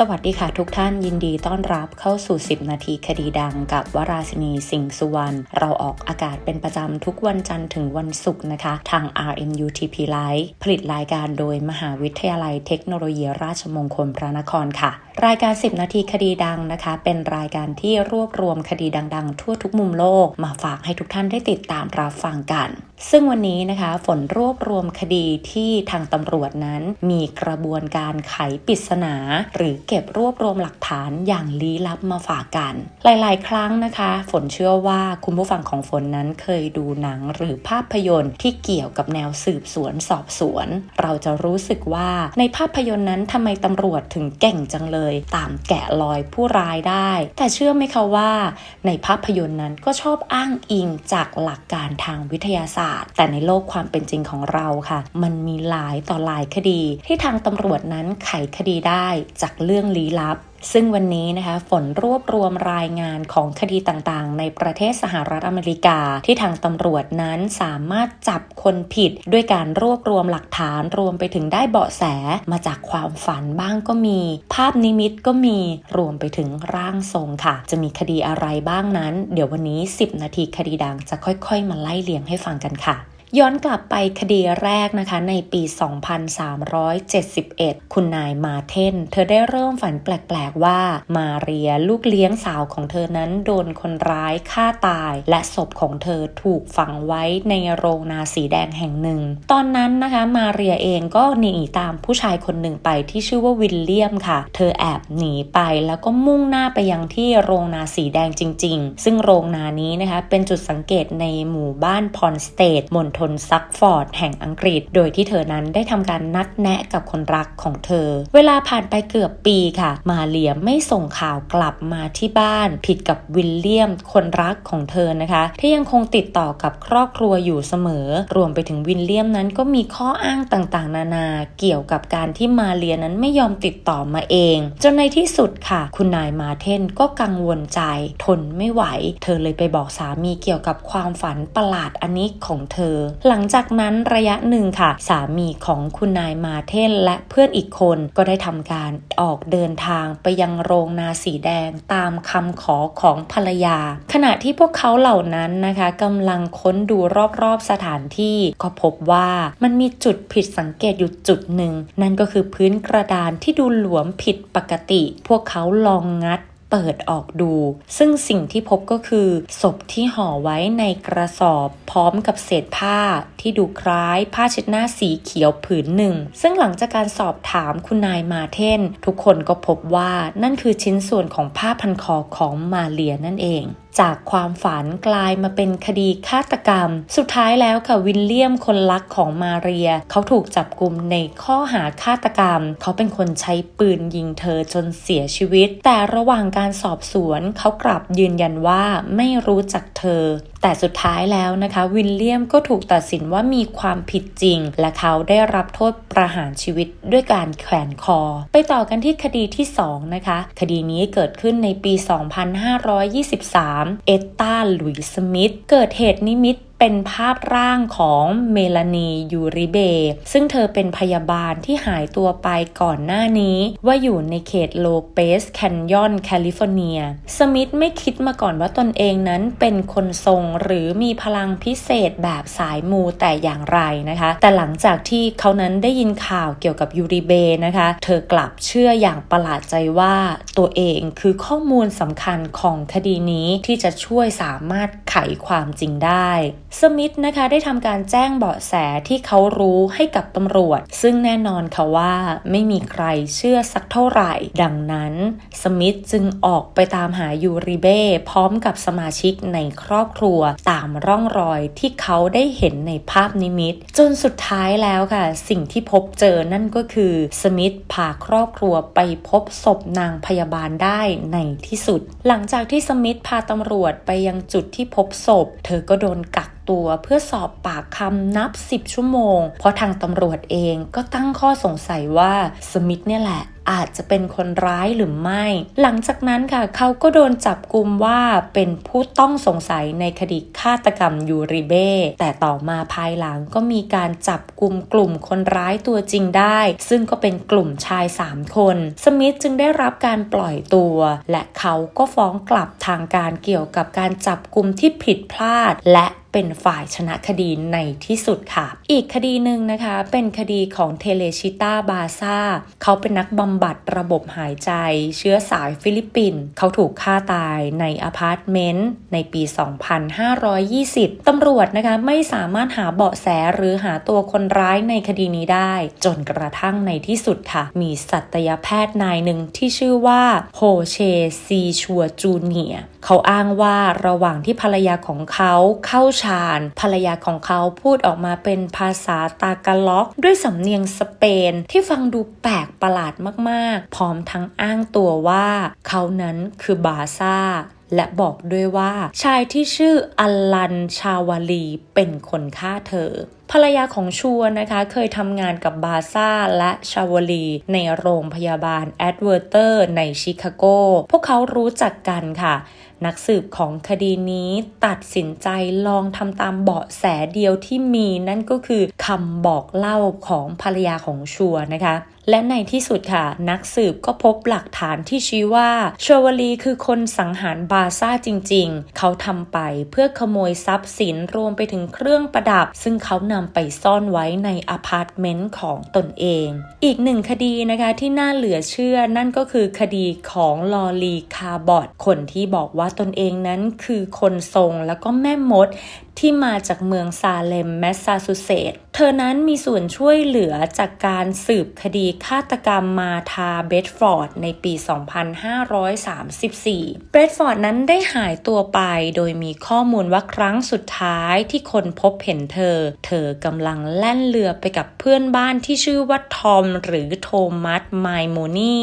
สวัสดีค่ะทุกท่านยินดีต้อนรับเข้าสู่ 10 นาทีคดีดังกับวราศินีสิงห์สุวรรณเราออกอากาศเป็นประจำทุกวันจันทร์ถึงวันศุกร์นะคะ ทาง RMUTP Live ผลิตรายการโดยมหาวิทยาลัยเทคโนโลยีราชมงคลพระนครค่ะ รายการ 10 นาทีคดีดังนะคะ เป็นรายการที่รวบรวมคดีดังๆ ทั่วทุกมุมโลกมาฝากให้ทุกท่านได้ติดตามรับฟังกันซึ่งวันนี้นะคะฝนรวบรวมคดีที่ทางตำรวจนั้นมีกระบวนการไขปริศนา หรือเก็บรวบรวมหลักฐานอย่างลี้ลับมาฝากกัน หลายๆ ครั้งนะคะ ฝนเชื่อว่าคุณผู้ฟังของฝนนั้นเคยดูหนังหรือภาพยนตร์ที่เกี่ยวกับแนวสืบสวนสอบสวน เราจะรู้สึกว่าในภาพยนตร์นั้นทำไมตำรวจถึงเก่งจังเลย ตามแกะรอยผู้ร้ายได้ แต่เชื่อไหมคะว่า ในภาพยนตร์นั้นก็ชอบอ้างอิงจากหลักการทางวิทยาศาสตร์แต่ในโลกความเป็นจริงของเราค่ะ มันมีหลายต่อหลายคดี ที่ทางตำรวจนั้นไขคดีได้จากเรื่องลี้ลับ ซึ่งวันนี้นะคะฝนรวบรวมรายงานของคดีต่างๆ ในประเทศสหรัฐอเมริกา ที่ทางตำรวจนั้นสามารถจับคนผิด ด้วยการรวบรวมหลักฐานรวมไปถึงได้เบาะแสมาจากความฝันบ้างก็มี ภาพนิมิตก็มีรวมไปถึงร่างทรงค่ะ จะมีคดีอะไรบ้างนั้น เดี๋ยววันนี้ 10 นาทีคดีดังจะค่อยๆ มาไล่เลียงให้ฟังกันค่ะ ย้อนกลับไปคดีแรกนะคะในปี 2371 คุณนายมาเทน เธอได้เริ่มฝันแปลกๆว่ามาเรียลูกเลี้ยงสาวของเธอนั้นโดนคนร้ายฆ่าตาย และศพของเธอถูกฝังไว้ในโรงนาสีแดงแห่งหนึ่ง ตอนนั้นนะคะมาเรียเองก็หนีตามผู้ชายคนหนึ่งไปที่ชื่อว่าวิลเลียมค่ะ เธอแอบหนีไปแล้วก็มุ่งหน้าไปยังที่โรงนาสีแดงจริง ๆ ซึ่งโรงนานี้นะคะเป็นจุดสังเกตในหมู่บ้านพอนสเตทมณฑลซักฟอร์ดแห่งอังกฤษ โดยที่เธอนั้นได้ทำการนัดแนะกับคนรักของเธอ เวลาผ่านไปเกือบปีค่ะ มาเลียไม่ส่งข่าวกลับมาที่บ้าน ผิดกับวิลเลียมคนรักของเธอนะคะ ที่ยังคงติดต่อกับครอบครัวอยู่เสมอ รวมไปถึงวิลเลียมนั้นก็มีข้ออ้างต่างๆ นานาเกี่ยวกับการที่มาเลียนั้นไม่ยอมติดต่อมาเอง จนในที่สุดค่ะ คุณนายมาเทนก็กังวลใจ ทนไม่ไหว เธอเลยไปบอกสามีเกี่ยวกับความฝันประหลาดอันนี้ของเธอหลังจากนั้นระยะหนึ่งค่ะ สามีของคุณนายมาเทนและเพื่อนอีกคนก็ได้ทำการออกเดินทางไปยังโรงนาสีแดงตามคำขอของภรรยา ขณะที่พวกเขาเหล่านั้นนะคะกำลังค้นดูรอบๆสถานที่ก็พบว่ามันมีจุดผิดสังเกตอยู่จุดหนึ่ง นั่นก็คือพื้นกระดานที่ดูหลวมผิดปกติ พวกเขาลองงัด เปิดออกดู ซึ่งสิ่งที่พบก็คือศพที่ห่อไว้ในกระสอบ พร้อมกับเศษผ้าที่ดูคล้ายผ้าเช็ดหน้าสีเขียวผืนหนึ่ง ซึ่งหลังจากการสอบถามคุณนายมาเทน ทุกคนก็พบว่านั่นคือชิ้นส่วนของผ้าพันคอของมาเลียนั่นเอง จากความฝันกลายมาเป็นคดีฆาตกรรม สุดท้ายแล้วค่ะวินเลียมคนรักของมาเรีย เขาถูกจับกลุ่มในข้อหาฆาตกรรม เขาเป็นคนใช้ปืนยิงเธอจนเสียชีวิต แต่ระหว่างการสอบสวนเขากลับยืนยันว่าไม่รู้จักเธอ แต่สุดท้ายแล้วนะคะ วินเลียมก็ถูกตัดสินว่ามีความผิดจริง และเขาได้รับโทษประหารชีวิตด้วยการแขวนคอ ไปต่อกันที่คดีที่2นะคะคดีนี้เกิดขึ้นในปี 2523 เอตตาหลุยสมิธเกิดเหตุนิมิตเป็นภาพร่างของเมลานียูริเบ ซึ่งเธอเป็นพยาบาลที่หายตัวไปก่อนหน้านี้ว่าอยู่ในเขตโลเปสแคนยอนแคลิฟอร์เนีย สมิธไม่คิดมาก่อนว่าตนเองนั้นเป็นคนทรงหรือมีพลังพิเศษแบบสายมูแต่อย่างไรนะคะ แต่หลังจากที่เขานั้นได้ยินข่าวเกี่ยวกับยูริเบนะคะ เธอกลับเชื่ออย่างประหลาดใจว่าตัวเองคือข้อมูลสำคัญของคดีนี้ที่จะช่วยสามารถไขความจริงได้สมิธนะคะได้ทำการแจ้งเบาะแสที่เขารู้ให้กับตำรวจ ซึ่งแน่นอนค่ะว่าไม่มีใครเชื่อสักเท่าไหร่ ดังนั้น สมิธจึงออกไปตามหายูริเบ้พร้อมกับสมาชิกในครอบครัวตามร่องรอยที่เขาได้เห็นในภาพนิมิต จนสุดท้ายแล้วค่ะ สิ่งที่พบเจอนั่นก็คือ สมิธพาครอบครัวไปพบศพนางพยาบาลได้ในที่สุด หลังจากที่สมิธพาตำรวจไปยังจุดที่พบศพ เธอก็โดนกักตัวเพื่อสอบปากคำนับ 10 ชั่วโมง เพราะทางตำรวจเองก็ตั้งข้อสงสัยว่าสมิธเนี่ยแหละอาจจะเป็นคนร้ายหรือไม่ หลังจากนั้นค่ะ เขาก็โดนจับกลุมว่าเป็นผู้ต้องสงสัยในคดีฆาตกรรมยูริเบ้ แต่ต่อมาภายหลังก็มีการจับกลุ่มกลุ่มคนร้ายตัวจริงได้ ซึ่งก็เป็นกลุ่มชาย 3 คน สมิธจึงได้รับการปล่อยตัว และเขาก็ฟ้องกลับทางการเกี่ยวกับการจับกลุ่มที่ผิดพลาด และ เป็นฝ่ายชนะคดีในที่สุดค่ะ อีกคดีหนึ่งนะคะ เป็นคดีของเทเลชิต้าบาซาเขาเป็นนักบำบัดระบบหายใจ เชื้อสายฟิลิปปินส์เขาถูกฆ่าตายในอพาร์ตเมนต์ในปี 2520 ตำรวจนะคะไม่สามารถหาเบาะแสหรือหาตัวคนร้ายในคดีนี้ได้ จนกระทั่งในที่สุดค่ะ มีสัตยแพทย์นายหนึ่งที่ชื่อว่าโฮเชซีชัวจูเนียเขาอ้างว่าระหว่างที่ภรรยาของเขาเข้าฌานภรรยาของเขาพูดออกมาเป็นภาษาตากาล็อกด้วยสำเนียงสเปนที่ฟังดูแปลกประหลาดมากๆ พร้อมทั้งอ้างตัวว่า เขานั้นคือบาซ่าและบอกด้วยว่าชายที่ชื่ออลันชาวาลีเป็นคนฆ่าเธอ ภรรยาของชัวนะคะเคยทำงานกับบาซ่าและชาวาลี ในโรงพยาบาลแอดเวอร์เตอร์ในชิคาโก พวกเขารู้จักกันค่ะ นักสืบของคดีนี้ตัดสินใจลองทำตามเบาะแสเดียวที่มีนั่นก็คือคำบอกเล่าของภรรยาของชัวนะคะ และในที่สุดค่ะ นักสืบก็พบหลักฐานที่ชี้ว่าชวลีคือคนสังหารบาซ่าจริง ๆ เขาทำไปเพื่อขโมยทรัพย์สินรวมไปถึงเครื่องประดับ ซึ่งเขานำไปซ่อนไว้ในอพาร์ตเมนต์ของตนเอง อีกหนึ่งคดีนะคะที่น่าเหลือเชื่อนั่นก็คือคดีของลอลีคาร์บอดคนที่บอกว่าตนเองนั้นคือคนทรงแล้วก็แม่มด ที่มาจากเมืองซาเลมแมสซาชูเซตส์เธอนั้นมีส่วนช่วยเหลือจากการสืบคดีฆาตกรรมมาธาเบดฟอร์ดในปี 2534 เบดฟอร์ดนั้นได้หายตัวไปโดยมีข้อมูลว่าครั้งสุดท้ายที่คนพบเห็นเธอ เธอกำลังแล่นเรือไปกับเพื่อนบ้านที่ชื่อว่าทอมหรือโทมัสไมโมนี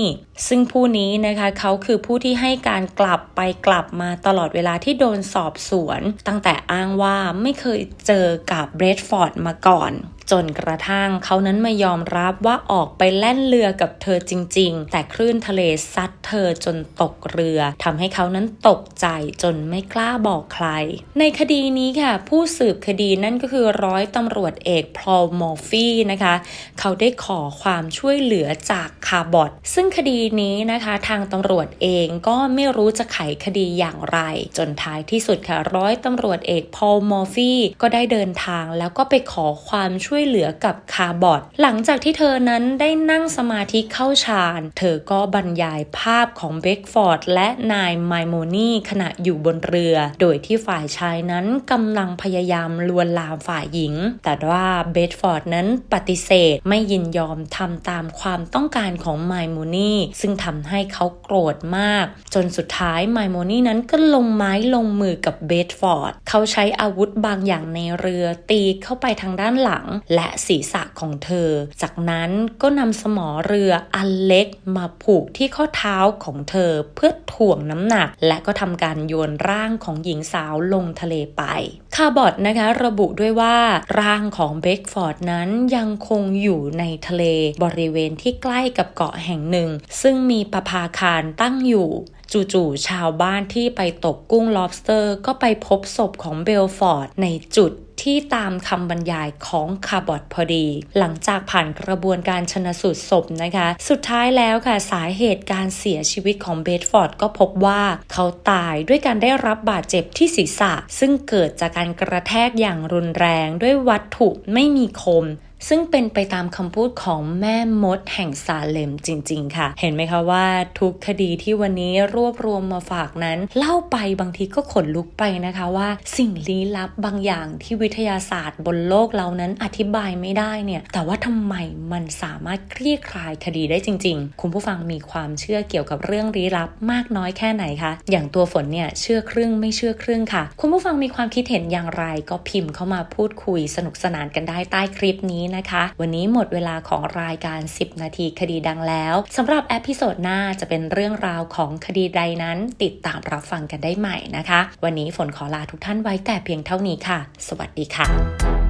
ซึ่งผู้นี้นะคะเขาคือผู้ที่ให้การกลับไปกลับมาตลอดเวลาที่โดนสอบสวน ตั้งแต่อ้างว่าไม่เคยเจอกับเบรดฟอร์ดมาก่อน จนกระทั่งเขานั้นมายอมรับว่าออกไปแล่นเรือกับเธอจริง ๆ แต่คลื่นทะเลซัดเธอจนตกเรือทำให้เขานั้นตกใจจนไม่กล้าบอกใคร ในคดีนี้ค่ะ ผู้สืบคดีนั่นก็คือร้อยตำรวจเอกพอลมอร์ฟี่นะคะ เขาได้ขอความช่วยเหลือจากคาร์บอดซึ่งคดีนี้นะคะทางตำรวจเองก็ไม่รู้จะไขคดีอย่างไร จนท้ายที่สุดค่ะร้อยตำรวจเอกพอลมอร์ฟี่ก็ได้เดินทางแล้วก็ไปขอความช่วยช่วยเหลือกับคาร์บอดหลังจากที่เธอนั้นได้นั่งสมาธิเข้าฌาน เธอก็บรรยายภาพของเบคฟอร์ดและนายไมโมนีขณะอยู่บนเรือ โดยที่ฝ่ายชายนั้นกำลังพยายามลวนลามฝ่ายหญิง แต่ว่าเบคฟอร์ดนั้นปฏิเสธไม่ยินยอมทำตามความต้องการของไมโมนีซึ่งทำให้เขาโกรธมาก จนสุดท้ายไมโมนีนั้นก็ลงไม้ลงมือกับเบคฟอร์ด เขาใช้อาวุธบางอย่างในเรือตีเข้าไปทางด้านหลังและศีรษะของเธอ จากนั้นก็นำสมอเรืออันเล็กมาผูกที่ข้อเท้าของเธอเพื่อถ่วงน้ำหนัก และก็ทำการโยนร่างของหญิงสาวลงทะเลไปคาร์บอดนะคะระบุด้วยว่าร่างของเบคฟอร์ดนั้นยังคงอยู่ในทะเลบริเวณที่ใกล้กับเกาะแห่งหนึ่ง ซึ่งมีประภาคารตั้งอยู่จู่ๆชาวบ้านที่ไปตกกุ้ง lobster ก็ไปพบศพของเบลฟอร์ดในจุด ที่ตามคำบรรยายของคาร์บอดพอดี หลังจากผ่านกระบวนการชนสูตรศพนะคะ สุดท้ายแล้วค่ะสาเหตุการเสียชีวิตของเบดฟอร์ดก็พบว่าเขาตายด้วยการได้รับบาดเจ็บที่ศีรษะ ซึ่งเกิดจากการกระแทกอย่างรุนแรงด้วยวัตถุไม่มีคม ซึ่งเป็นไปตามคำพูดของแม่มดแห่งซาเลมจริง ๆ ค่ะ เห็นไหมคะว่าทุกคดีที่วันนี้รวบรวมมาฝากนั้น เล่าไปบางทีก็ขนลุกไปนะคะว่า สิ่งลี้ลับบางอย่างที่วิทยาศาสตร์บนโลกเรานั้นอธิบายไม่ได้เนี่ย แต่ว่าทำไมมันสามารถคลี่คลายคดีได้จริง ๆ คุณผู้ฟังมีความเชื่อเกี่ยวกับเรื่องลี้ลับมากน้อยแค่ไหนคะ อย่างตัวฝนเนี่ยเชื่อครึ่งไม่เชื่อครึ่งค่ะ คุณผู้ฟังมีความคิดเห็นอย่างไรก็พิมพ์เข้ามาพูดคุยสนุกสนานกันได้ใต้คลิปนี้นะคะ วันนี้หมดเวลาของรายการ 10 นาทีคดีดังแล้วสำหรับแอพิโซดหน้าจะเป็นเรื่องราวของคดีใดนั้น ติดตามรับฟังกันได้ใหม่นะคะ วันนี้ฝนขอลาทุกท่านไว้แต่เพียงเท่านี้ค่ะ สวัสดีค่ะ